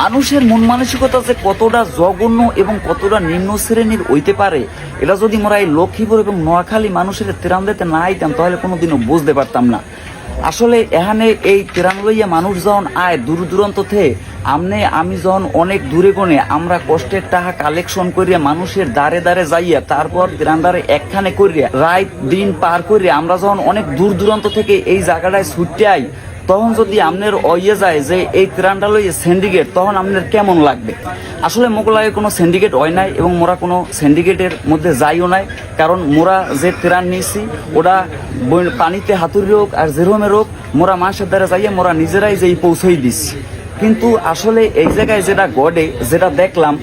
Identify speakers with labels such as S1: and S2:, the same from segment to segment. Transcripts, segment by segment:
S1: মানুষের মন মানসিকতা যে কতটা জঘন্য এবং কতটা নিম্ন শ্রেণির হইতে পারে, এটা যদি মোরা এই লক্ষ্মীপুর এবং নোয়াখালী মানুষের তেরাম দিতে না আইতাম, তাহলে কোনোদিনও বুঝতে পারতাম না। আসলে এখানে এই তেরাম লইয়া মানুষ যখন আয় দূর দূরান্ত থেকে, আমনে আমি যখন অনেক দূরে গনে আমরা কষ্টের টাকা কালেকশন করিয়া মানুষের দ্বারে দ্বারে যাইয়া, তারপর তেরান্দারে একখানে করিয়া, রাত দিন পার করিয়া আমরা যখন অনেক দূর দূরান্ত থেকে এই জায়গাটায় ছুটতে আই তখন যদি আপনার অইয়ে যায় যে এই ত্রাণটা লইয়ে সিন্ডিকেট তখন আপনার কেমন লাগবে? আসলে মোগলায় কোনো সিন্ডিকেট হয় নাই এবং মোরা কোনো সিন্ডিকেটের মধ্যে যাইও নাই, কারণ মোরা যে ত্রাণ নিয়েছি, ওরা পানিতে হাতুরি হোক আর জেরোমের হোক মোরা মানুষের দ্বারা যাইয়ে মোরা নিজেরাই যেই পৌঁছই দিচ্ছি কিন্তু আসলে এই জায়গায় যেটা গড়ে যেটা দেখলাম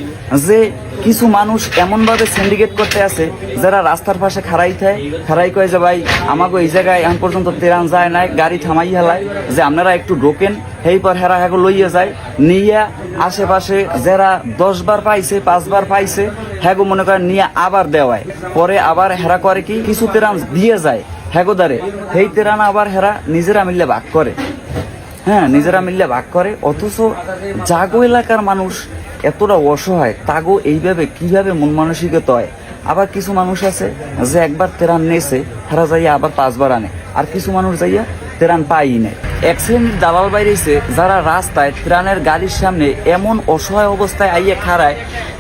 S1: যে কিছু মানুষ এমনভাবে সিন্ডিকেট করতে আছে, যারা রাস্তার পাশে খাড়াই থাকে, খাড়াই কয়ে যে, ভাই আমাকে এই জায়গায় এখন পর্যন্ত তেরান যায় নাই, গাড়ি থামাই হেলায়, যে আপনারা একটু ঢোকেন, সেই পর হেরা হেগো লইয়া যায়। নিয়ে আশেপাশে যারা দশ বার পাইছে পাঁচবার পাইছে হ্যাগো মনে করেন নিয়ে আবার দেওয়ায়। পরে আবার হেরা করে কি, কিছু তেরান দিয়ে যায় হ্যাগোদারে সেই তেরান আবার হেরা নিজেরা মিললে ভাগ করে। হ্যাঁ নিজেরা মিললে ভাগ করে। অথচ জাগো এলাকার মানুষ এতটা অসহায়, তাগো এইভাবে কীভাবে মন মানসিকতা হয়? আবার কিছু মানুষ আছে যে একবার তেরান নেছে, তারা যাইয়া আবার পাঁচবার আনে। আর কিছু মানুষ যাইয়া তেরান পাই নেয়। এক শ্রেণির দালাল বাইরেছে, যারা রাস্তায় ত্রাণের গাড়ির সামনে এমন অসহায় অবস্থায় আইয়া খাড়ায়,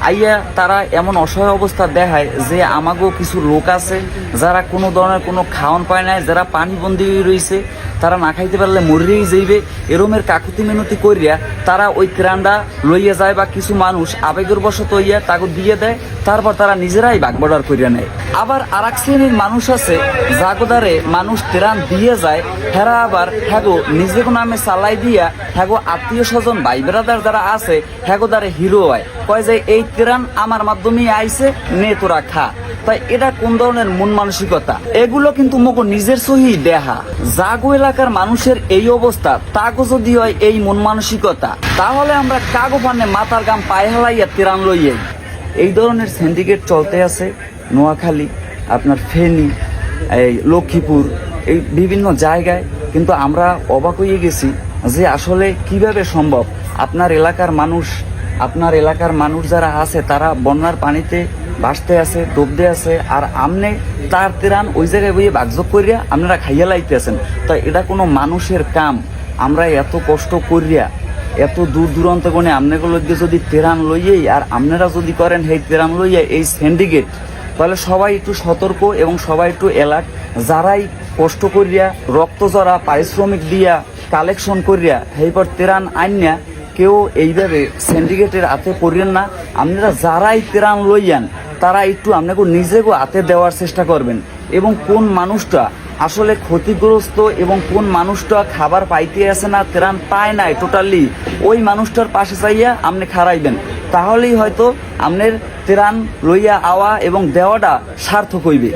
S1: আইয়া তারা এমন অসহায় অবস্থা দেখায় যে আমাগো কিছু লোক আছে, যারা কোনো ধরনের কোনো খাওয়ান পায় নাই, যারা পানিবন্দি রয়েছে তারা না খাইতে পারলে মরেই যাইবে। এরমের কাকুতি মিনতি করিয়া তারা ওই ত্রাণটা লইয়া যায় বা কিছু মানুষ আবেগের বশত হইয়া তাকে দিয়ে দেয়, তারপর তারা নিজেরাই বাগবর্ডার করিয়া নেয়। আবার আর এক শ্রেণির মানুষ আছে, জাগোদারে মানুষ ত্রাণ দিয়ে যায়, হেরা আবার হ্যাগো নিজেকে নামে চালাই দিয়া হ্যাগো আত্মীয় স্বজন, ভাই বেড়াদার যারা আছে, হ্যাগো দ্বারে হিরো হয়। কয় যে, এই ত্রাণ আমার মাধ্যমেই আইছে, নে তোরা খা। তাই এটা কোন ধরনের মন মানসিকতা? এগুলো কিন্তু মগো নিজের সহি দেহা। জাগো এলাকার মানুষের এই অবস্থা, তাগো যদি হয় এই মন মানসিকতা। তাহলে আমরা কাগো পানে মাথার গাম পায়ে হেলাইয়া তিরান লইয়াই এই ধরনের সিন্ডিকেট চলতে আছে, নোয়াখালী, আপনার ফেনী, এই লক্ষ্মীপুর, এই বিভিন্ন জায়গায়। কিন্তু আমরা অবাক হয়ে গেছি যে আসলে কীভাবে সম্ভব? আপনার এলাকার মানুষ, আপনার এলাকার মানুষ যারা আছে, তারা বন্যার পানিতে বাঁচতে আছে, ডুবতে আছে, আর আমনে তার তেরান ওই জায়গায় বইয়ে বাগযোগ করিয়া আপনারা খাইয়া লাইতেছেন। তো এটা কোনো মানুষের কাম। আমরা এত কষ্ট করিয়া, এত দূর দূরান্ত কোণে আপনাগুলো যদি তেরান লইয়েই, আর আপনারা যদি করেন সেই তেরান লইয়া এই সিন্ডিকেট তাহলে সবাই একটু সতর্ক এবং সবাই একটু অ্যালার্ট যারাই কষ্ট করিয়া, রক্ত জরা, পারিশ্রমিক দিয়া কালেকশন করিয়া সেইপর তেরান আইনা কেউ এইভাবে সিন্ডিকেটের হাতে পড়িয়েন না। আপনারা যারাই তেরান লইয়ান তারা একটু আপনাকে নিজেকে হাতে দেওয়ার চেষ্টা করবেন। এবং কোন মানুষটা আসলে ক্ষতিগ্রস্ত এবং কোন মানুষটা খাবার পাইতে আসে না, ত্রাণ পায় নাই টোটালি ওই মানুষটার পাশে চাইয়া আপনি খারাইবেন তাহলেই হয়তো আপনার ত্রাণ লইয়া আওয়া এবং দেওয়াটা সার্থক হইবে।